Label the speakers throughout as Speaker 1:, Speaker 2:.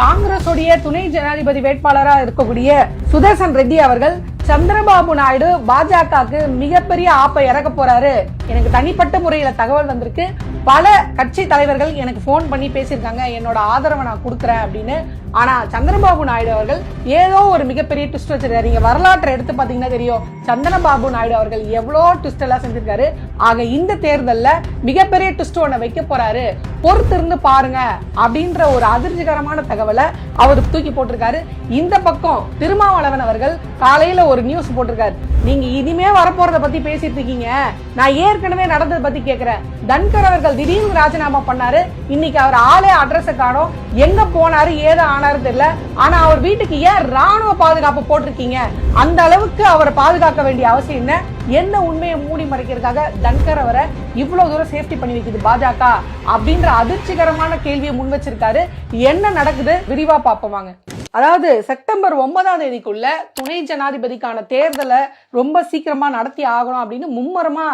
Speaker 1: காங்கிரஸுடைய துணை ஜனாதிபதி வேட்பாளராக இருக்கக்கூடிய சுதர்சன் ரெட்டி அவர்கள் சந்திரபாபு நாயுடு பாஜகவுக்கு மிகப்பெரிய ஆப்பை இறக்க போறாரு. எனக்கு தனிப்பட்ட முறையில தகவல் வந்திருக்கு. பல கட்சி தலைவர்கள் எனக்கு ஃபோன் பண்ணி பேசியிருக்காங்க. என்னோட ஆதரவை நான் கொடுக்குறேன் அப்படின்னு. ஆனா சந்திரபாபு நாயுடு அவர்கள் ஏதோ ஒரு மிகப்பெரிய ட்விஸ்ட் வச்சிருக்காரு. நீங்க வரலாற்றை எடுத்து பாத்தீங்கன்னா தெரியும். சந்திரபாபு நாயுடு அவர்கள் எவ்வளோ ட்விஸ்ட் எல்லாம் செஞ்சிருக்காரு. ஆக இந்த தேர்தல்ல மிகப்பெரிய ட்விஸ்ட் ஒன்று வைக்க போறாரு. பொறுத்து இருந்து பாருங்க அப்படின்ற ஒரு அதிர்ச்சிகரமான தகவலை அவர் தூக்கி போட்டிருக்காரு. இந்த பக்கம் திருமாவளவன் அவர்கள் காலையில ஒரு நியூஸ் போட்டிருக்காரு. நீங்க இனிமே வரப்போறத பத்தி பேசிட்டு இருக்கீங்க. நான் ஏற்கனவே நடந்ததை பத்தி கேக்குறேன். தன்கர் அவர்கள் திடீர்னு ராஜினாமா பண்ணாரு. இன்னைக்கு அவர் ஆளே அட்ரஸ் காணோம். எங்க போனாரு ஏதோ ஆனாரு தெரியல. ஆனா அவர் வீட்டுக்கு ஏன் ராணுவ பாதுகாப்பு போட்டிருக்கீங்க? அந்த அளவுக்கு அவரை பாதுகாக்க வேண்டிய அவசியம் என்ன? என்ன உண்மையை மூடி மறைக்கிறதுக்காக தன்கர் அவரை இவ்வளவு தூரம் சேஃப்டி பண்ணி வைக்குது பாஜக? அப்படின்ற அதிர்ச்சிகரமான கேள்வியை முன் வச்சிருக்காரு. என்ன நடக்குது? விரிவா பார்ப்போம் வாங்க. அதாவது செப்டம்பர் ஒன்பதாம் தேதிக்குள்ள துணை ஜனாதிபதிக்கான தேர்தலை ரொம்ப சீக்கிரமா நடத்தி ஆகணும் அப்படின்னு மும்மரமா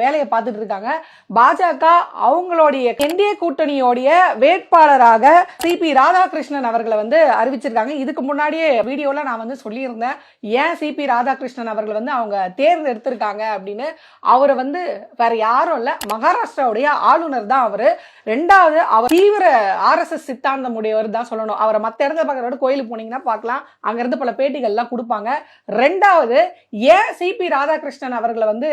Speaker 1: வேலையை பார்த்துட்டு இருக்காங்க. பாஜக அவங்களுடைய என்டிஏ கூட்டணியோடைய வேட்பாளராக சிபி ராதாகிருஷ்ணன் அவர்களை வந்து அறிவிச்சிருக்காங்க. இதுக்கு முன்னாடியே வீடியோல நான் வந்து சொல்லியிருந்தேன். ஏன் சிபி ராதாகிருஷ்ணன் அவர்கள் வந்து அவங்க தேர்ந்தெடுத்திருக்காங்க அப்படின்னு. அவரை வந்து வேற யாரும் இல்ல மகாராஷ்டிராவுடைய ஆளுநர் தான் அவரு. ரெண்டாவது அவர் தீவிர ஆர்எஸ்எஸ் சித்தாந்தம் உடையவர் தான் சொல்லணும். அவரை மத்த இடத்துல பார்க்கறத கோயிலுக்கு போனீங்கன்னா பார்க்கலாம். அங்கேருந்து பல பேட்டிகள்லாம் கொடுப்பாங்க. ரெண்டாவது ஏன் சிபி ராதாகிருஷ்ணன் அவர்களை வந்து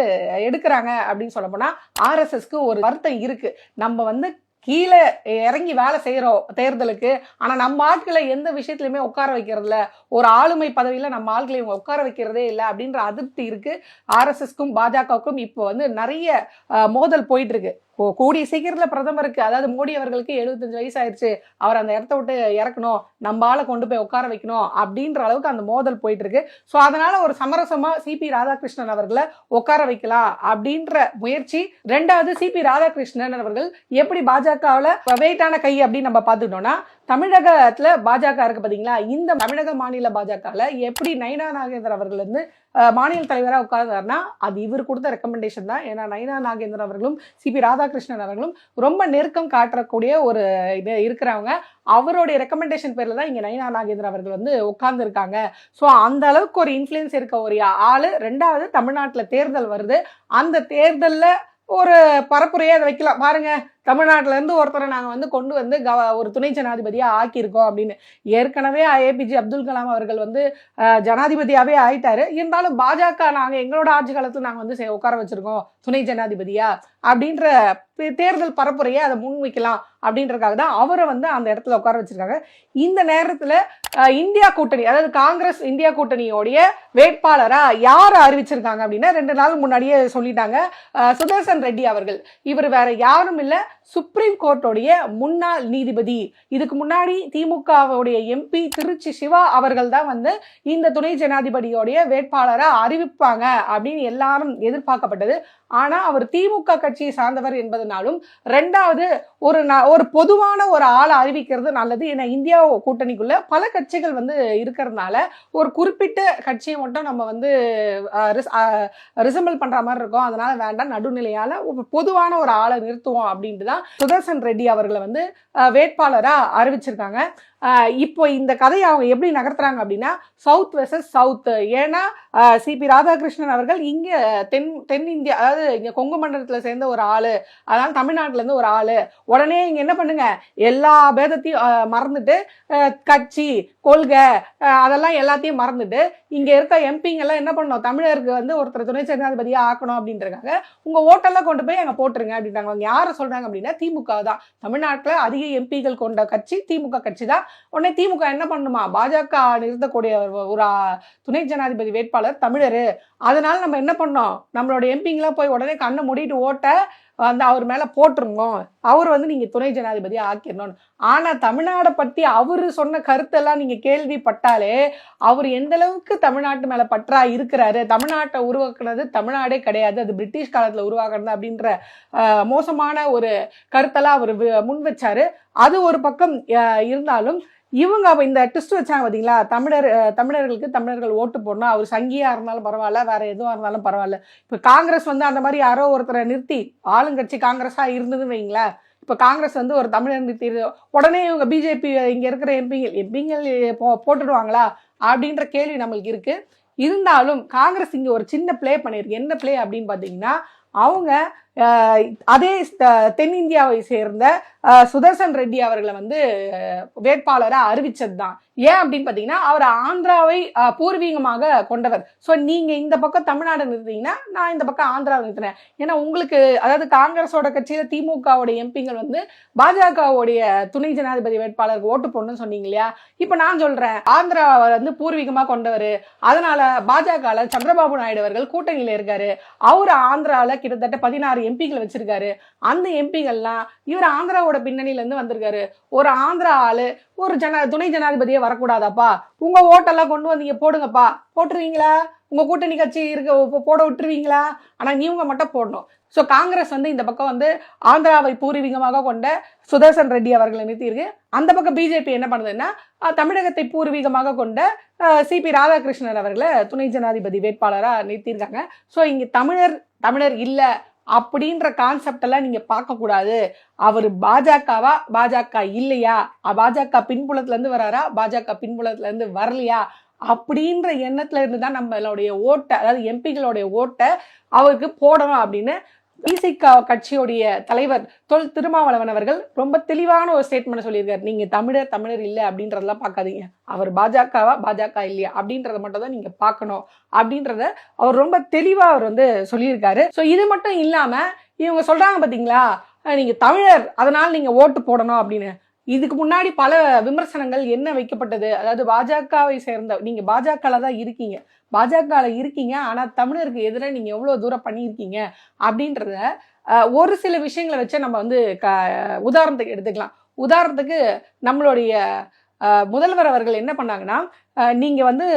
Speaker 1: எடுக்கிறாங்க அப்படின்னு சொல்ல போனால் ஆர்எஸ்எஸ்க்கு ஒரு வருத்தம் இருக்கு. நம்ம வந்து கீழே இறங்கி வேலை செய்யறோம் தேர்தலுக்கு. ஆனா நம்ம ஆட்களை எந்த விஷயத்துலையுமே உட்கார வைக்கிறதுல ஒரு ஆளுமை பதவியில நம்ம ஆட்களை இவங்க உட்கார வைக்கிறதே இல்லை அப்படின்ற அதிருப்தி இருக்கு. ஆர்எஸ்எஸ்க்கும் பாஜகவுக்கும் இப்போ வந்து நிறைய மோதல் போயிட்டு இருக்கு. கூடிய சீக்கிரத்துல பிரதமருக்கு அதாவது மோடி அவர்களுக்கு எழுபத்தஞ்சு வயசு ஆயிடுச்சு அவர் அந்த இடத்த விட்டு இறக்கணும். நம்ம கொண்டு போய் உட்கார வைக்கணும் அப்படின்ற அளவுக்கு அந்த மோதல் போயிட்டு இருக்கு ஸோ அதனால ஒரு சமரசமா சிபி ராதாகிருஷ்ணன் அவர்களை உட்கார வைக்கலாம் அப்படின்ற முயற்சி. ரெண்டாவது சிபி ராதாகிருஷ்ணன் அவர்கள் எப்படி பாஜகவில் வெயிட்டான கை அப்படின்னு நம்ம பார்த்துட்டோம்னா தமிழகத்துல பாஜக இருக்கு பாத்தீங்களா? இந்த தமிழக மாநில பாஜகல எப்படி நைனா நாகேந்திரன் அவர்கள் வந்து மாநில தலைவராக உட்கார்ந்தாருன்னா அது இவர் கொடுத்த ரெக்கமெண்டேஷன் தான். ஏன்னா நைனா நாகேந்திரன் அவர்களும் சிபி ராதாகிருஷ்ணன் அவர்களும் ரொம்ப நெருக்கம் காட்டக்கூடிய ஒரு இது இருக்கிறவங்க. அவருடைய ரெக்கமெண்டேஷன் பேரில் தான் இங்கே நைனா நாகேந்திரன் அவர்கள் வந்து உட்கார்ந்துருக்காங்க. ஸோ அந்த அளவுக்கு ஒரு இன்ஃப்ளூயன்ஸ் இருக்க ஒரு ஆள். ரெண்டாவது தமிழ்நாட்டில் தேர்தல் வருது. அந்த தேர்தலில் ஒரு பரப்புரையை அதை வைக்கலாம். பாருங்க. தமிழ்நாட்டிலேருந்து ஒருத்தரை நாங்கள் வந்து கொண்டு வந்து கவ- ஒரு துணை ஜனாதிபதியாக ஆக்கியிருக்கோம் அப்படின்னு. ஏற்கனவே ஏபிஜே அப்துல் கலாம் அவர்கள் வந்து ஜனாதிபதியாகவே ஆயிட்டாரு. இருந்தாலும் பாஜக நாங்கள் எங்களோட ஆட்சி காலத்தில் நாங்கள் வந்து உட்கார வச்சுருக்கோம். துணை ஜனாதிபதியா அப்படின்ற தேர்தல் பரப்புரையை அதை முன் வைக்கலாம் அப்படின்றதுக்காக தான் அவரை வந்து அந்த இடத்துல உட்கார வச்சிருக்காங்க. இந்த நேரத்தில் இந்தியா கூட்டணி அதாவது காங்கிரஸ் இந்தியா கூட்டணியோடைய வேட்பாளராக யார் அறிவிச்சிருக்காங்க அப்படின்னா ரெண்டு நாள் முன்னாடியே சொல்லிட்டாங்க சுதர்சன் ரெட்டி அவர்கள். இவர் வேற யாரும் இல்லை சுப்ரீம் கோர்ட்டோடைய முன்னாள் நீதிபதி. இதுக்கு முன்னாடி திமுகவுடைய எம்பி திருச்சி சிவா அவர்கள் தான் வந்து இந்த துணை ஜனாதிபதியோடைய வேட்பாளரை அறிவிப்பாங்க அப்படின்னு எல்லாரும் எதிர்பார்க்கப்பட்டது. ஆனா அவர் திமுக கட்சியை சார்ந்தவர் என்பதனாலும் ரெண்டாவது ஒரு ந- ஒரு பொதுவான ஒரு ஆளை அறிவிக்கிறது நல்லது. ஏன்னா இந்தியா கூட்டணிக்குள்ள பல கட்சிகள் வந்து இருக்கிறதுனால ஒரு குறிப்பிட்ட கட்சியை மட்டும் நம்ம வந்து ரிசம்பிள் பண்ற மாதிரி இருக்கும். அதனால வேண்டாம் நடுநிலையால பொதுவான ஒரு ஆளை நிறுத்துவோம் அப்படின்ட்டு தான் சுதர்சன் ரெட்டி அவர்களை வந்து வேட்பாளராக வேட்பாளரா அறிவிச்சிருக்காங்க. இப்போ இந்த கதையை அவங்க எப்படி நகர்த்துறாங்க அப்படின்னா சவுத் வெர்சஸ் சவுத் ஏன்னா சிபி ராதாகிருஷ்ணன் அவர்கள் இங்கே தென் தென்னிந்தியா அதாவது இங்கே கொங்கு மண்டலத்தில் சேர்ந்த ஒரு ஆள். அதனால தமிழ்நாட்டிலேருந்து ஒரு ஆள். உடனே இங்கே என்ன பண்ணுங்க? எல்லா பேதத்தையும் மறந்துட்டு கட்சி கொள்கை அதெல்லாம் எல்லாத்தையும் மறந்துட்டு இங்கே இருக்க எம்பிங்கெல்லாம் என்ன பண்ணோம் தமிழருக்கு வந்து ஒருத்தர் துணை ஜனாதிபதியா ஆக்கணும் அப்படின்றதுக்காக உங்கள் ஓட்டெல்லாம் கொண்டு போய் அங்கே போட்டுருங்க அப்படின்றாங்க. அவங்க யாரை சொல்கிறாங்க அப்படின்னா திமுக தான் தமிழ்நாட்டில் அதிக எம்பிகள் கொண்ட கட்சி திமுக கட்சி தான் உடனே திமுக என்ன பண்ணுமா? பாஜக நிறுத்தக்கூடிய ஒரு- துணை ஜனாதிபதி வேட்பாளர் தமிழர். அதனால நம்ம என்ன பண்ணோம்? நம்மளோட எம்பிங்கெலாம் போய் உடனே கண்ணை மூடிட்டு ஓட்ட வந்து அவர் மேலே போட்டிருந்தோம். அவர் வந்து நீங்கள் துணை ஜனாதிபதி ஆக்கிடணும்னு ஆனால் தமிழ்நாடை பற்றி அவர் சொன்ன கருத்தெல்லாம் நீங்கள் கேள்விப்பட்டாலே அவர் எந்த அளவுக்கு தமிழ்நாட்டு மேலே பற்றா இருக்கிறாரு? தமிழ்நாட்டை உருவாக்குனது தமிழ்நாடே கிடையாது. அது பிரிட்டிஷ் காலத்தில் உருவாக்குறது அப்படின்ற மோசமான ஒரு கருத்தெல்லாம் அவர் முன் வச்சாரு. அது ஒரு பக்கம் இருந்தாலும் இவங்க இந்த ட்விஸ்ட் வச்சாங்க பார்த்தீங்களா தமிழர் தமிழர்களுக்கு தமிழர்கள் ஓட்டு போடணும். அவர் சங்கியாக இருந்தாலும் பரவாயில்ல வேறு எதுவாக இருந்தாலும் பரவாயில்ல. இப்போ காங்கிரஸ் வந்து அந்த மாதிரி யாரோ ஒருத்தரை நிறுத்தி ஆளுங்கட்சி காங்கிரஸாக இருந்ததுன்னு வைங்களேன். இப்போ காங்கிரஸ் வந்து ஒரு தமிழர் நிறுத்தி உடனே இவங்க பிஜேபி இங்கே இருக்கிற எம்பிங்கள் எம்பிங்கள் போ- போட்டுடுவாங்களா? அப்படின்ற கேள்வி நம்மளுக்கு இருக்குது இருந்தாலும் காங்கிரஸ் இங்கே ஒரு சின்ன ப்ளே பண்ணியிருக்கு. என்ன ப்ளே அப்படின்னு பார்த்தீங்கன்னா அவங்க அதே த- தென்னிந்தியாவை சேர்ந்த சுதர்சன் ரெட்டி அவர்களை வந்து வேட்பாளராக அறிவிச்சது தான் ஏன் அப்படின்னு பார்த்தீங்கன்னா அவர் ஆந்திராவை பூர்வீகமாக கொண்டவர். ஸோ நீங்கள் இந்த பக்கம் தமிழ்நாடு நிறுத்தீங்கன்னா நான் இந்த பக்கம் ஆந்திராவை நிறுத்தினேன் ஏன்னா உங்களுக்கு அதாவது காங்கிரஸோட கட்சியில் திமுகவோட எம்பிங்கள் வந்து பாஜகவுடைய துணை ஜனாதிபதி வேட்பாளருக்கு ஓட்டு போடணும்னு சொன்னீங்க இல்லையா? இப்போ நான் சொல்கிறேன் ஆந்திராவை வந்து பூர்வீகமாக கொண்டவர். அதனால பாஜகவில் சந்திரபாபு நாயுடு அவர்கள் கூட்டணியில் இருக்காரு. அவர் ஆந்திராவில் கிட்டத்தட்ட பதினாறு எம்பிகள் வச்சிருக்காரு. அந்த எம்பிகள்லாம் இவர் ஆந்திராவோட பின்னணியிலேருந்து வந்திருக்காரு. ஒரு ஆந்திரா ஆளு ஒரு ஜன துணை ஜனாதிபதியே வரக்கூடாதாப்பா? உங்க ஓட்டெல்லாம் கொண்டு வந்தீங்க போடுங்கப்பா. போட்டுருவீங்களா? உங்க கூட்டணி கட்சி இருக்க போட விட்டுருவீங்களா? ஆனா நீங்க மட்டும் போடணும். ஸோ காங்கிரஸ் வந்து இந்த பக்கம் வந்து ஆந்திராவை பூர்வீகமாக கொண்ட சுதர்சன் ரெட்டி அவர்களை நிறுத்தியிருக்கு. அந்த பக்கம் பிஜேபி என்ன பண்ணுதுன்னா தமிழகத்தை பூர்வீகமாக கொண்ட சிபி ராதாகிருஷ்ணன் அவர்களை துணை ஜனாதிபதி வேட்பாளராக நிறுத்தியிருக்காங்க. ஸோ இங்கே தமிழர் தமிழர் இல்லை அப்படின்ற கான்செப்ட் எல்லாம் நீங்க பார்க்க கூடாது அவர் பாஜகவா? பாஜக இல்லையா? பாஜக பின்புலத்துல இருந்து வராரா? பாஜக பின்புலத்துல இருந்து வரலையா? அப்படின்ற எண்ணத்துல இருந்து தான் நம்மளுடைய ஓட்டை அதாவது எம்பிகளுடைய ஓட்டை அவருக்கு போடணும் அப்படின்னு பிசிக கட்சியுடைய தலைவர் தொல் திருமாவளவன் அவர்கள் ரொம்ப தெளிவான ஒரு ஸ்டேட்மெண்ட் சொல்லியிருக்காரு. நீங்க தமிழர் தமிழர் இல்லை அப்படின்றதெல்லாம் பார்க்காதீங்க. அவர் பாஜகவா பாஜக இல்லையா அப்படின்றத மட்டும் தான் நீங்க பார்க்கணும் அப்படின்றத அவர் ரொம்ப தெளிவா அவர் வந்து சொல்லியிருக்காரு. ஸோ இது மட்டும் இல்லாம இவங்க சொல்றாங்க பாத்தீங்களா? நீங்க தமிழர் அதனால நீங்க ஓட்டு போடணும் அப்படின்னு. இதுக்கு முன்னாடி பல விமர்சனங்கள் என்ன வைக்கப்பட்டது? அதாவது பாஜகவை சேர்ந்த நீங்க பாஜகல தான் இருக்கீங்க. பாஜகல இருக்கீங்க ஆனா தமிழருக்கு எதிராக நீங்க எவ்வளவு தூரம் பண்ணியிருக்கீங்க? அப்படின்றத ஒரு சில விஷயங்களை வச்சு நம்ம வந்து க உதாரணத்துக்கு எடுத்துக்கலாம். உதாரணத்துக்கு நம்மளுடைய முதல்வர் அவர்கள் என்ன பண்ணாங்கன்னா நீங்க வந்து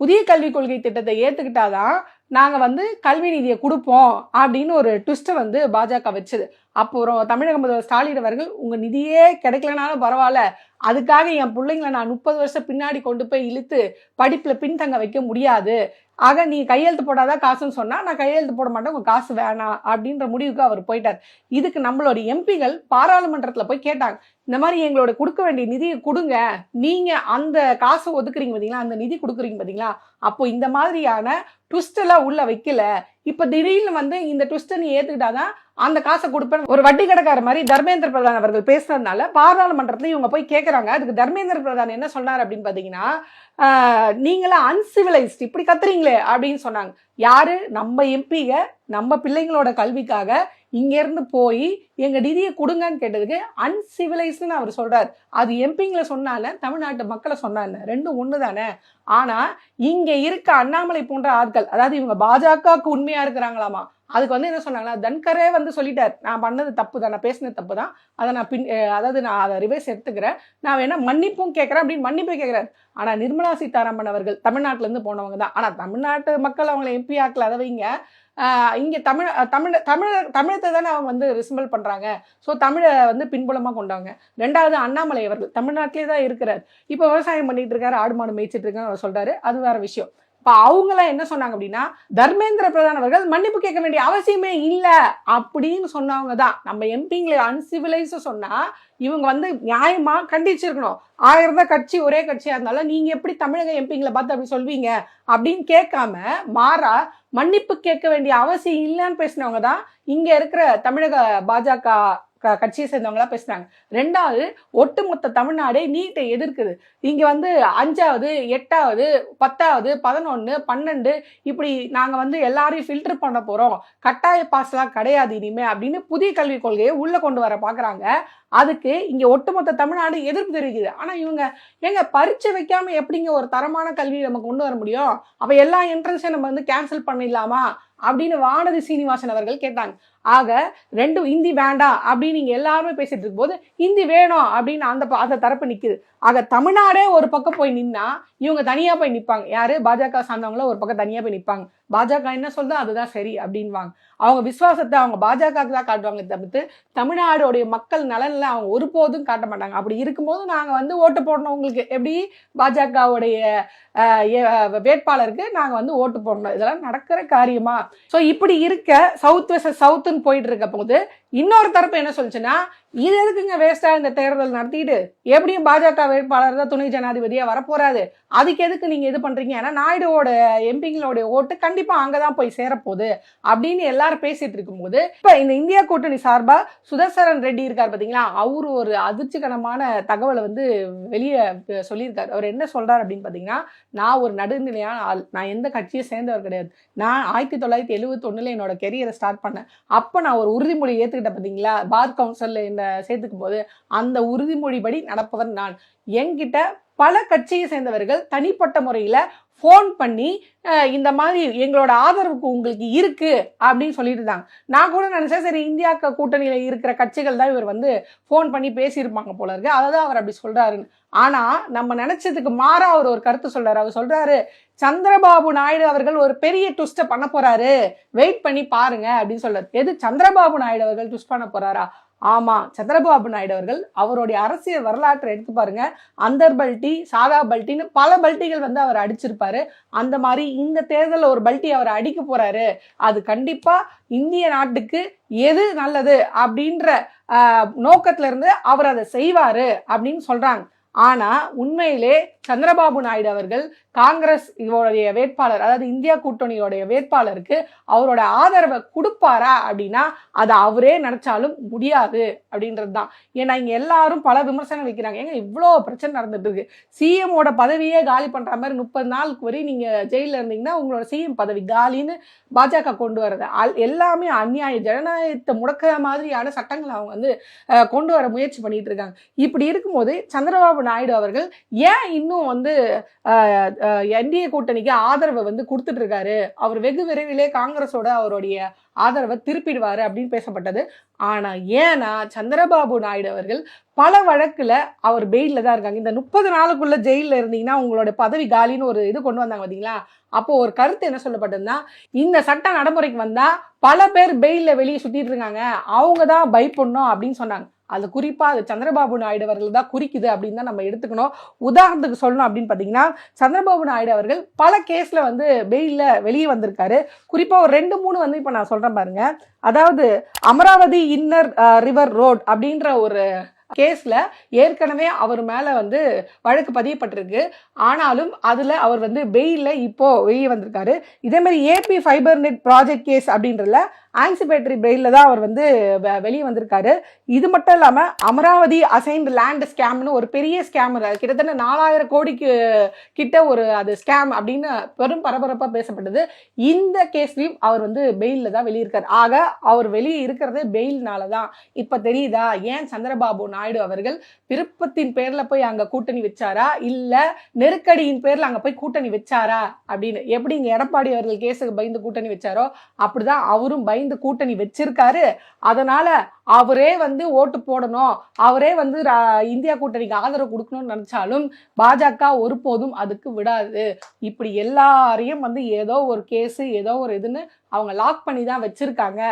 Speaker 1: புதிய கல்விக் கொள்கை திட்டத்தை ஏத்துக்கிட்டாதான் நாங்க வந்து கல்வி நிதியை கொடுப்போம் அப்படின்னு ஒரு ட்விஸ்ட்டை வந்து பாஜக வச்சது. அப்புறம் தமிழக முதல்வர் ஸ்டாலின் அவர்கள் உங்க நிதியே கிடைக்கலனாலும் பரவாயில்ல. அதுக்காக என் பிள்ளைங்களை நான் முப்பது வருஷம் பின்னாடி கொண்டு போய் இழுத்து படிப்புல பின்தங்க வைக்க முடியாது. ஆக நீ கையெழுத்து போடாதான் காசுன்னு சொன்னா நான் கையெழுத்து போட மாட்டேன். உங்க காசு வேணாம் அப்படின்ற முடிவுக்கு அவர் போயிட்டார். இதுக்கு நம்மளோட எம்பிகள் பாராளுமன்றத்துல போய் கேட்டாங்க. இந்த மாதிரி எங்களோட கொடுக்க வேண்டிய நிதியை கொடுங்க. நீங்க அந்த காசை ஒதுக்குறீங்க பாத்தீங்களா? அந்த நிதி கொடுக்குறீங்க பாத்தீங்களா? அப்போ இந்த மாதிரியான ட்விஸ்ட் எல்லாம் உள்ள வைக்கல. இப்போ திடீர்னு வந்து இந்த ட்விஸ்ட்டை நீ ஏற்றுக்கிட்டாதான் அந்த காசை கொடுப்பேன் ஒரு வட்டி கடைக்கார மாதிரி தர்மேந்திர பிரதான் அவர்கள் பேசுறதுனால பாராளுமன்றத்தில் இவங்க போய் கேட்குறாங்க அதுக்கு தர்மேந்திர பிரதான் என்ன சொன்னார் அப்படின்னு பார்த்தீங்கன்னா நீங்களாம் அன்சிவிலைஸ்ட் இப்படி கத்துறீங்களே அப்படின்னு சொன்னாங்க. யாரு? நம்ம எம்பிக நம்ம பிள்ளைங்களோட கல்விக்காக இங்க இருந்து போய் எங்க நிதியை கொடுங்கன்னு கேட்டதுக்கு அன்சிவிலைஸ்ட்னு அவர் சொல்றாரு. அது எம்பிங்கில் சொன்னால தமிழ்நாட்டு மக்களை சொன்னால ரெண்டும் ஒன்று தானே ஆனா இங்க இருக்க அண்ணாமலை போன்ற ஆட்கள் அதாவது இவங்க பாஜகவுக்கு உண்மையா இருக்கிறாங்களாமா? அதுக்கு வந்து என்ன சொன்னாங்கன்னா தன்கரே வந்து சொல்லிட்டார். நான் பண்ணது தப்பு தான் நான் பேசினது தப்பு தான் அதை நான் பின் அதாவது நான் அதை ரிவைஸ் எடுத்துக்கிறேன். நான் வேணா மன்னிப்பும் கேட்குறேன் அப்படின்னு மன்னிப்பு கேட்குறாரு. ஆனால் நிர்மலா சீதாராமன் அவர்கள் தமிழ்நாட்டிலேருந்து போனவங்க தான். ஆனால் தமிழ்நாட்டு மக்கள் அவங்களை எம்பி ஆக்கல அதை வைங்க. தமிழ் தமிழ் தமிழர் தமிழத்தை தானே அவங்க வந்து ரிசம்பிள் பண்ணுறாங்க ஸோ தமிழை வந்து பின்புலமாக கொண்டவங்க. ரெண்டாவது அண்ணாமலை அவர்கள் தமிழ்நாட்டிலே தான் இருக்கிறார். இப்போ விவசாயம் பண்ணிகிட்டு இருக்காரு ஆடு மாடு மேய்ச்சிட்டு இருக்காரு அவர் சொல்கிறாரு அது வேற விஷயம். இப்போ அவங்களாம் என்ன சொன்னாங்க அப்படின்னா தர்மேந்திர பிரதான் அவர்கள் மன்னிப்பு கேட்க வேண்டிய அவசியமே இல்லை அப்படின்னு சொன்னவங்க தான். நம்ம எம்பிங்களை அன்சிவிலைஸ் சொன்னால் இவங்க வந்து நியாயமாக கண்டிச்சிருக்கணும். ஆயிரம் தான் கட்சி ஒரே கட்சியாக இருந்தாலும் நீங்கள் எப்படி தமிழக எம்பிங்களை பார்த்து அப்படி சொல்வீங்க அப்படின்னு கேட்காம மாறா மன்னிப்பு கேட்க வேண்டிய அவசியம் இல்லைன்னு பேசினவங்க தான் இங்கே இருக்கிற தமிழக பாஜக கட்சியை சேர்ந்தவங்களாம் பேசுகிறாங்க ரெண்டாவது ஒட்டுமொத்த தமிழ்நாடே நீட்டை எதிர்க்குது. இங்க வந்து அஞ்சாவது எட்டாவது பத்தாவது பதினொன்று பன்னெண்டு இப்படி நாங்க வந்து எல்லாரையும் ஃபில்டர் பண்ண போறோம். கட்டாய பாஸ்லாம் கிடையாது இனிமே அப்படின்னு புதிய கல்விக் கொள்கையை உள்ள கொண்டு வர பாக்குறாங்க. அதுக்கு இங்க ஒட்டுமொத்த தமிழ்நாடு எதிர்ப்பு தெரிவிக்குது ஆனா இவங்க எங்க பரீட்சை வைக்காம எப்படிங்க ஒரு தரமான கல்வி நம்ம கொண்டு வர முடியும்? அப்ப எல்லா என்ட்ரன்ஸையும் நம்ம வந்து கேன்சல் பண்ணிடலாமா? அப்படின்னு வானதி சீனிவாசன் அவர்கள் கேட்டாங்க. ஆக ரெண்டும் இந்தி வேண்டாம் அப்படின்னு நீங்க எல்லாருமே பேசிட்டு இருக்கும்போது இந்தி வேணும் அப்படின்னு அந்த ப- அந்த தரப்பு நிக்குது. ஆக தமிழ்நாடே ஒரு பக்கம் போய் நின்னா இவங்க தனியா போய் நிப்பாங்க. யாரு? பாஜக சார்ந்தவங்கள ஒரு பக்கம் தனியா போய் நிப்பாங்க. பாஜக என்ன சொல்றதோ அதுதான் சரி அப்படின்வாங்க. அவங்க விசுவாசத்தை அவங்க பாஜகவுக்கு தான் காட்டுவாங்க தவிர்த்து தமிழ்நாடுடைய மக்கள் நலனில் அவங்க ஒருபோதும் காட்ட மாட்டாங்க. அப்படி இருக்கும்போது நாங்கள் வந்து ஓட்டு போடணும் உங்களுக்கு. எப்படி? பாஜகவுடைய வேட்பாளருக்கு நாங்கள் வந்து ஓட்டு போடணும். இதெல்லாம் நடக்கிற காரியமா? ஸோ இப்படி இருக்க சவுத் வெஸ்ட் சவுத்துன்னு போயிட்டு இருக்க போது இன்னொரு தரப்பு என்ன சொல்லுச்சுன்னா இது எதுக்குங்க வேஸ்டா இந்த தேர்தல் நடத்திட்டு? எப்படியும் பாஜக வேட்பாளர் தான் துணை ஜனாதிபதியா வரப்போறாரு. அதுக்கு எதுக்கு நீங்க இது பண்றீங்க? ஏன்னா நாயுடுவோட எம்பிங்களோட ஓட்டு கண்டிப்பா அங்கதான் போய் சேரப்போகுது அப்படின்னு எல்லாரும் பேசிட்டு இருக்கும்போது இப்ப இந்த இந்தியா கூட்டணி சார்பா சுதர்சரன் ரெட்டி இருக்கார் பாத்தீங்களா? அவரு ஒரு அதிர்ச்சிகரமான தகவலை வந்து வெளியே சொல்லியிருக்காரு. அவர் என்ன சொல்றாரு அப்படின்னு பாத்தீங்கன்னா நான் ஒரு நடுநிலையான ஆள். நான் எந்த கட்சியை சேர்ந்தவர் கிடையாது. நான் ஆயிரத்தி தொள்ளாயிரத்தி எழுபத்தி ஒண்ணுல என்னோட கெரியரை ஸ்டார்ட் பண்ணேன். அப்ப நான் ஒரு உறுதிமொழி ஏத்துக்கிட்டேன் பாத்தீங்களா? பார் கவுன்சில்ல என்ன சேர்த்துக்கும் போது அந்த உறுதிமொழிபடி நடப்பவர் நான். என்கிட்ட பல கட்சியை சேர்ந்தவர்கள் தனிப்பட்ட முறையில் ஃபோன் பண்ணி இந்த மாதிரி எங்களோட ஆதரவுக்கு உங்களுக்கு இருக்கு அப்படின்னு சொல்லிட்டு இருந்தாங்க. நான் கூட நினச்சேன் சரி இந்தியா கூட்டணியில் இருக்கிற கட்சிகள் தான் இவர் வந்து ஃபோன் பண்ணி பேசியிருப்பாங்க போல இருக்கு. அதை தான் அவர் அப்படி சொல்றாருன்னு. ஆனா நம்ம நினைச்சதுக்கு மாறா அவர் ஒரு கருத்து சொல்கிறார் அவர் சொல்றாரு சந்திரபாபு நாயுடு அவர்கள் ஒரு பெரிய ட்விஸ்ட்டை பண்ண போறாரு. வெயிட் பண்ணி பாருங்க அப்படின்னு சொல்றாரு. எது சந்திரபாபு நாயுடு அவர்கள் ட்விஸ்ட் பண்ண போறாரா? ஆமா சந்திரபாபு நாயுடு அவர்கள் அவருடைய அரசியல் வரலாற்றை எடுத்து பாருங்க. அந்தர் பல்ட்டி சாதா பல்ட்டின்னு பல பல்ட்டிகள் வந்து அவர் அடிச்சிருப்பாரு. அந்த மாதிரி இந்த தேர்தலில் ஒரு பல்ட்டி அவர் அடிக்க போறாரு. அது கண்டிப்பா இந்திய நாட்டுக்கு எது நல்லது அப்படின்ற நோக்கத்துல இருந்து அவர் அதை செய்வாரு அப்படின்னு சொல்றாங்க. ஆனா உண்மையிலே சந்திரபாபு நாயுடு அவர்கள் காங்கிரஸ் இவருடைய வேட்பாளர் அதாவது இந்தியா கூட்டணியோடைய வேட்பாளருக்கு அவரோட ஆதரவை கொடுப்பாரா அப்படின்னா அதை அவரே நினைச்சாலும் முடியாது அப்படின்றது தான் ஏன்னா இங்கே எல்லாரும் பல விமர்சனம் வைக்கிறாங்க. ஏங்க இவ்வளோ பிரச்சனை நடந்துட்டு இருக்கு. சிஎமோட பதவியே காலி பண்ணுற மாதிரி முப்பது நாளுக்கு வரை நீங்கள் ஜெயிலில் இருந்தீங்கன்னா உங்களோட சிஎம் பதவி காலின்னு பாஜக கொண்டு வர்றது. அல்- எல்லாமே அந்நியாய ஜனநாயகத்தை முடக்கிற மாதிரியான சட்டங்களை அவங்க வந்து கொண்டு வர முயற்சி பண்ணிட்டு இருக்காங்க. இப்படி இருக்கும்போது சந்திரபாபு நாயுடு அவர்கள் ஏன் இன்னும் வந்து என்டிஏ கூட்டணிக்கு ஆதரவை வந்து கொடுத்துட்டு இருக்காரு அவர் வெகு விரைவிலே காங்கிரஸோட அவருடைய ஆதரவை திருப்பிடுவாரு அப்படின்னு பேசப்பட்டது. ஆனா ஏன்னா சந்திரபாபு நாயுடு அவர்கள் பல வழக்குல அவர் பெயில்ல தான் இருக்காங்க. இந்த முப்பது நாளுக்குள்ள ஜெயிலில் இருந்தீங்கன்னா உங்களோட பதவி காலின்னு ஒரு இது கொண்டு வந்தாங்க பார்த்தீங்களா அப்போ ஒரு கருத்து என்ன சொல்லப்பட்டதுன்னா இந்த சட்டம் நடைமுறைக்கு வந்தா பல பேர் பெயில்ல வெளியே சுத்திட்டு இருக்காங்க. அவங்க தான் பயப்படணும் அப்படின்னு சொன்னாங்க. அது குறிப்பாக அது சந்திரபாபு நாயுடு அவர்கள் தான் குறிக்குது அப்படின்னு தான் நம்ம எடுத்துக்கணும். உதாரணத்துக்கு சொல்லணும் அப்படின்னு பார்த்தீங்கன்னா சந்திரபாபு நாயுடு அவர்கள் பல கேஸில் வந்து பெயில்ல வெளியே வந்திருக்காரு. குறிப்பாக ஒரு ரெண்டு மூணு வந்து இப்போ நான் சொல்கிறேன் பாருங்க. அதாவது அமராவதி இன்னர் ரிவர் ரோட் அப்படின்ற ஒரு கேஸில் ஏற்கனவே அவர் மேலே வந்து வழக்கு பதியப்பட்டிருக்கு. ஆனாலும் அதில் அவர் வந்து பெயில்ல இப்போது வெளியே வந்திருக்காரு. இதேமாரி AP fiber net project case அப்படின்றதுல ஆன்சிபேட்டரி பெயில்ல தான் அவர் வந்து வெளியே வந்திருக்காரு. இது மட்டும் இல்லாமல் அமராவதி அசைன்டு லேண்ட் ஸ்கேம்னு ஒரு பெரிய ஸ்கேம் கிட்டத்தட்ட நாலாயிரம் கோடிக்கு கிட்ட ஒரு அது ஸ்கேம் அப்படின்னு பெரும் பரபரப்பாக பேசப்பட்டது. இந்த கேஸ்லையும் அவர் வந்து பெயில்ல தான் வெளியிருக்கார். ஆக அவர் வெளியே இருக்கிறது பெயில்னால தான் இப்போ தெரியுதா? ஏன் சந்திரபாபு நாயுடு அவர்கள் விருப்பத்தின் பேர்ல போய் அங்க கூட்டணி வச்சாரா? இல்ல நெருக்கடியின் பேர்ல அங்க போய் கூட்டணி வச்சாரா? அப்படின்னு எப்படி இங்க எடப்பாடி அவர்கள் கேஸுக்கு பயந்து கூட்டணி வச்சாரோ? அப்படிதான் அவரும் பயந்து கூட்டணி வச்சிருக்காரு. அதனால அவரே வந்து ஓட்டு போடணும். அவரே வந்து இந்தியா கூட்டணிக்கு ஆதரவு கொடுக்கணும்னு நினைச்சாலும் பாஜக ஒருபோதும் அதுக்கு விடாது. இப்படி எல்லாரையும் வந்து ஏதோ ஒரு கேஸ் ஏதோ ஒரு இதுன்னு அவங்க லாக் பண்ணி தான் வச்சிருக்காங்க.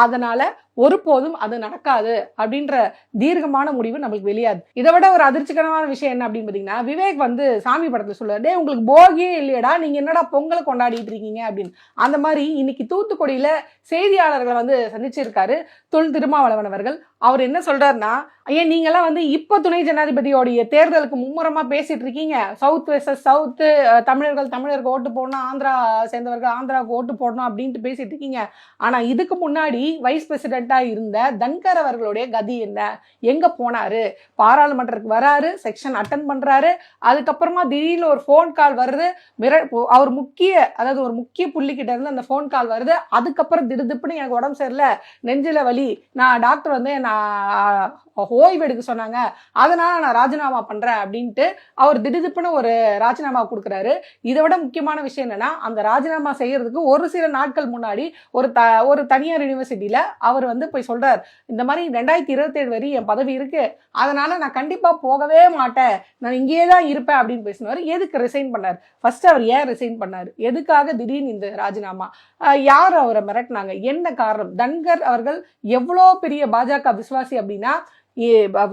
Speaker 1: அதனால ஒருபோதும் அது நடக்காது அப்படின்ற தீர்க்கமான முடிவு நம்மளுக்கு வெளியாது. இதை விட ஒரு அதிர்ச்சிகரமான விஷயம் என்ன அப்படின்னு பாத்தீங்கன்னா விவேக் வந்து சாமி படத்துல சொல்லுவாரு டே உங்களுக்கு போகியே இல்லையடா நீங்க என்னடா பொங்கலை கொண்டாடிட்டு இருக்கீங்க? அப்படின்னு. அந்த மாதிரி இன்னைக்கு தூத்துக்குடியில செய்தியாளர்களை வந்து சந்திச்சிருக்காரு தொல் திருமாவளவன் அவர்கள். அவர் என்ன சொல்றாருன்னா ஏன் நீங்கெல்லாம் வந்து இப்ப துணை ஜனாதிபதியோடைய தேர்தலுக்கு மும்முரமா பேசிட்டு இருக்கீங்க. சவுத் வெர்சஸ் சவுத் தமிழர்கள் தமிழருக்கு ஓட்டு போடணும் ஆந்திரா சேர்ந்தவர்கள் ஆந்திராவுக்கு ஓட்டு போடணும் அப்படின்ட்டு பேசிட்டு இருக்கீங்க. ஆனா இதுக்கு முன்னாடி வைஸ் பிரசிடென்ட்டா இருந்த தன்கர் அவர்களுடைய கதி என்ன? எங்க போனாரு? பாராளுமன்றத்துக்கு வராரு செக்ஷன் அட்டன் பண்றாரு. அதுக்கப்புறமா திடீர்னு ஒரு ஃபோன் கால் வருது. மிர அவர் முக்கிய அதாவது ஒரு முக்கிய புள்ளிக்கிட்ட இருந்து அந்த ஃபோன் கால் வருது. அதுக்கப்புறம் திடுதிப்புன்னு எனக்கு உடம்பு சரியில்லை நெஞ்சில வலி. நான் டாக்டர் வந்து நான் ஓய்வு எடுக்க சொன்னாங்க. அதனால நான் ராஜினாமா பண்றேன் அப்படின்ட்டு அவர் திடுதிப்புன்னு ஒரு ராஜினாமா கொடுக்குறாரு. இதை விட முக்கியமான விஷயம் என்னன்னா அந்த ராஜினாமா செய்யறதுக்கு ஒரு சில நாட்கள் முன்னாடி ஒரு த ஒரு தனியார் யூனிவர்சிட்டியில அவர் வந்து போய் சொல்றார் இந்த மாதிரி ரெண்டாயிரத்தி இருபத்தேழு வரி என் பதவி இருக்கு. அதனால நான் கண்டிப்பா போகவே மாட்டேன். நான் இங்கேயே தான் இருப்பேன் அப்படின்னு பேசினவர். எதுக்கு ரிசைன் பண்ணார்? ஃபர்ஸ்ட் அவர் ஏன் ரிசைன் பண்ணார்? எதுக்காக திடீர்னு இந்த ராஜினாமா? யார் அவரை மிரட்டினாங்க? என்ன காரணம்? தன்கர் அவர்கள் எவ்வளோ பெரிய பாஜக விசுவாசி அப்படின்னா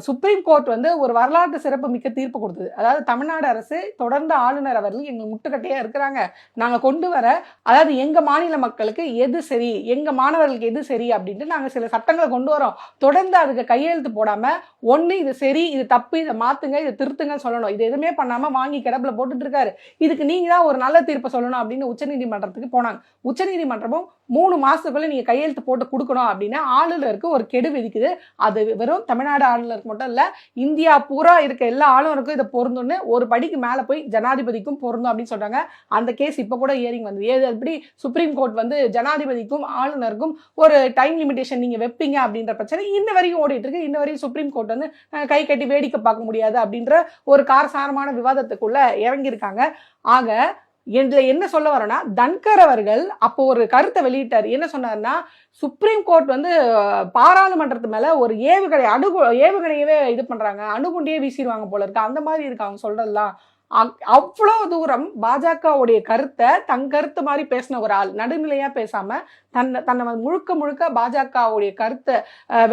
Speaker 1: சுப்ரீம் கோர்ட் வந்து ஒரு வரலாற்று சிறப்பு மிக்க தீர்ப்பு கொடுத்தது. அதாவது தமிழ்நாடு அரசு தொடர்ந்து ஆளுநர் அவர்கள் எங்கள் முட்டுக்கட்டையாக இருக்கிறாங்க. நாங்கள் கொண்டு வர அதாவது எங்கள் மாநில மக்களுக்கு எது சரி எங்கள் மாணவர்களுக்கு எது சரி அப்படின்ட்டு நாங்கள் சில சட்டங்களை கொண்டு வரோம். தொடர்ந்து அதுக்கு கையெழுத்து போடாமல் ஒன்று இது சரி இது தப்பு இதை மாற்றுங்க இதை திருத்துங்கன்னு சொல்லணும். இது எதுவுமே பண்ணாமல் வாங்கி கிடப்பில் போட்டுட்டு இருக்காரு. இதுக்கு நீங்கள் தான் ஒரு நல்ல தீர்ப்பை சொல்லணும் அப்படின்னு உச்சநீதிமன்றத்துக்கு போனாங்க. உச்சநீதிமன்றமும் மூணு மாதத்துக்குள்ளே நீங்கள் கையெழுத்து போட்டு கொடுக்கணும் அப்படின்னு ஆளுநருக்கு ஒரு கெடு விதிக்குது. அது வெறும் தமிழ்நாடு ஆளுநருக்கு மட்டும் இல்லை இந்தியா பூரா இருக்க எல்லா ஆளுநருக்கும் இதை பொருந்தும்னு ஒரு படிக்கு மேலே போய் ஜனாதிபதிக்கும் பொருந்தும் அப்படின்னு சொல்கிறாங்க அந்த கேஸ் இப்போ கூட இயரிங் வந்து ஏது எப்படி சுப்ரீம் கோர்ட் வந்து ஜனாதிபதிக்கும் ஆளுநருக்கும் ஒரு டைம் லிமிடேஷன் நீங்கள் வைப்பீங்க அப்படின்ற பிரச்சனை இன்ன வரைக்கும் ஓடிட்டு இருக்கு. இன்ன வரையும் சுப்ரீம் கோர்ட் வந்து கை கட்டி வேடிக்கை பார்க்க முடியாது அப்படின்ற ஒரு காரசாரமான விவாதத்துக்குள்ள இறங்கியிருக்காங்க. ஆக இதில் என்ன சொல்ல வரேன்னா தன்கர் அவர்கள் அப்போ ஒரு கருத்தை வெளியிட்டார். என்ன சொன்னார்னா சுப்ரீம் கோர்ட் வந்து பாராளுமன்றத்து மேலே ஒரு ஏவுகணை அணுகு ஏவுகணையவே இது பண்ணுறாங்க அணுகுண்டியே வீசிடுவாங்க போல இருக்கு. அந்த மாதிரி இருக்கு அவங்க சொல்றதெல்லாம். அவ்வளோ தூரம் பாஜகவுடைய கருத்தை தன் கருத்து மாதிரி பேசின ஒரு ஆள் நடுநிலையாக பேசாமல் தன்னை தன்னை முழுக்க முழுக்க பாஜகவுடைய கருத்தை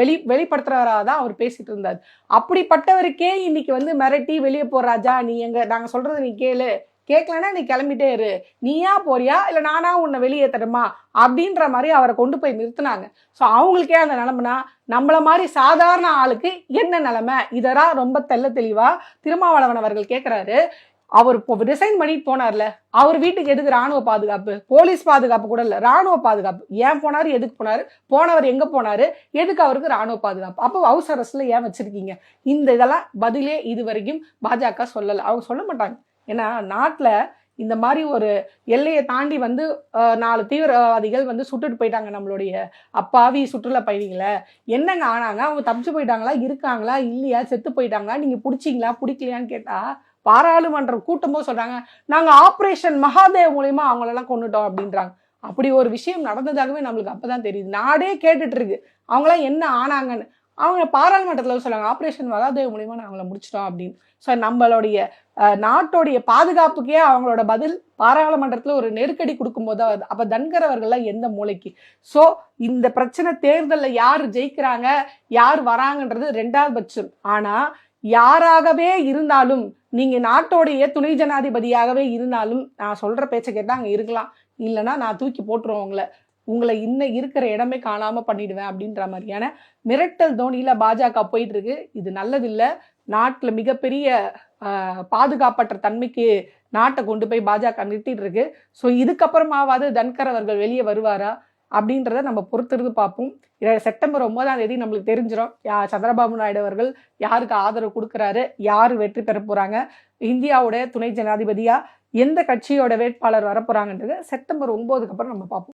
Speaker 1: வெளி வெளிப்படுத்துறவராக தான் அவர் பேசிட்டு இருந்தார். அப்படிப்பட்டவருக்கே இன்னைக்கு வந்து மிரட்டி வெளியே போகிறாஜா ராஜா நீ எங்கள் நாங்கள் சொல்கிறத நீ கேளு. கேட்கலன்னா நீ கிளம்பிட்டே இரு. நீயா போறியா? இல்லை நானா உன்னை வெளியேற்றணுமா அப்படின்ற மாதிரி அவரை கொண்டு போய் நிறுத்தினாங்க. ஸோ அவங்களுக்கே அந்த நிலமனா நம்மள மாதிரி சாதாரண ஆளுக்கு என்ன நிலமை? இதெல்லாம் ரொம்ப தெள்ள தெளிவா திருமாவளவன் அவர்கள் கேட்குறாரு அவர் இப்போ ரிசைன் பண்ணிட்டு போனார்ல. அவர் வீட்டுக்கு எதுக்கு ராணுவ பாதுகாப்பு? போலீஸ் பாதுகாப்பு கூட இல்லை. ராணுவ பாதுகாப்பு. ஏன் போனாரு? எதுக்கு போனார்? போனவர் எங்கே போனாரு? எதுக்கு அவருக்கு ராணுவ பாதுகாப்பு? அப்போ ஹவுஸ் ஏன் வச்சிருக்கீங்க? இந்த இதெல்லாம் பதிலே இது வரைக்கும் பாஜக சொல்லலை. அவங்க சொல்ல மாட்டாங்க. ஏன்னா நாட்டில் இந்த மாதிரி ஒரு எல்லையை தாண்டி வந்து நாலு தீவிரவாதிகள் வந்து சுட்டுட்டு போயிட்டாங்க நம்மளுடைய அப்பாவி சுற்றுலா பயணிகளை. என்னங்க ஆனாங்க? அவங்க தப்பிச்சு போயிட்டாங்களா? இருக்காங்களா? இல்லையா? செத்து போயிட்டாங்களா? நீங்கள் பிடிச்சிங்களா? பிடிக்கலையான்னு கேட்டால் பாராளுமன்றம் கூட்டமோ சொல்கிறாங்க நாங்கள் ஆப்ரேஷன் மகாதேவ் மூலயமா அவங்களெல்லாம் கொண்டுட்டோம் அப்படின்றாங்க. அப்படி ஒரு விஷயம் நடந்ததாகவே நம்மளுக்கு அப்பதான் தெரியுது. நாடே கேட்டுட்ருக்கு அவங்களாம் என்ன ஆனாங்கன்னு அவங்க பாராளுமன்றத்தில் சொல்லுவாங்க ஆப்ரேஷன் வராதே மூலிமா நான் அவங்கள முடிச்சிட்டோம் அப்படின்னு. ஸோ நம்மளுடைய நாட்டோடைய பாதுகாப்புக்கே அவங்களோட பதில் பாராளுமன்றத்தில் ஒரு நெருக்கடி கொடுக்கும்போது அது அப்போ தன்கர் அவர்கள்லாம் எந்த மூளைக்கு? ஸோ இந்த பிரச்சனை தேர்தலில் யார் ஜெயிக்கிறாங்க யார் வராங்கன்றது ரெண்டாவது பட்சம். ஆனால் யாராகவே இருந்தாலும் நீங்கள் நாட்டோடைய துணை ஜனாதிபதியாகவே இருந்தாலும் நான் சொல்கிற பேச்சை கேட்டால் அங்கே இருக்கலாம். இல்லைன்னா நான் தூக்கி போட்டுருவோம் உங்களை. உங்களை இன்னும் இருக்கிற இடமே காணாம பண்ணிடுவேன் அப்படின்ற மாதிரியான மிரட்டல் தோனியில் பாஜக போயிட்டு இருக்கு இது நல்லதில்ல. நாட்டில் மிகப்பெரிய பாதுகாப்பற்ற தன்மைக்கு நாட்டை கொண்டு போய் பாஜக நிறுத்திட்டு இருக்கு ஸோ இதுக்கப்புறமாவது தன்கர் அவர்கள் வெளியே வருவாரா அப்படின்றத நம்ம பொறுத்திருந்து பார்ப்போம். செப்டம்பர் ஒன்பதாம் தேதி நம்மளுக்கு தெரிஞ்சிடும் யா சந்திரபாபு நாயுடு அவர்கள் யாருக்கு ஆதரவு கொடுக்குறாரு யார் வெற்றி பெற போறாங்க இந்தியாவோட துணை ஜனாதிபதியா எந்த கட்சியோட வேட்பாளர் வரப்போறாங்கன்றத செப்டம்பர் ஒன்பதுக்கு அப்புறம் நம்ம பார்ப்போம்.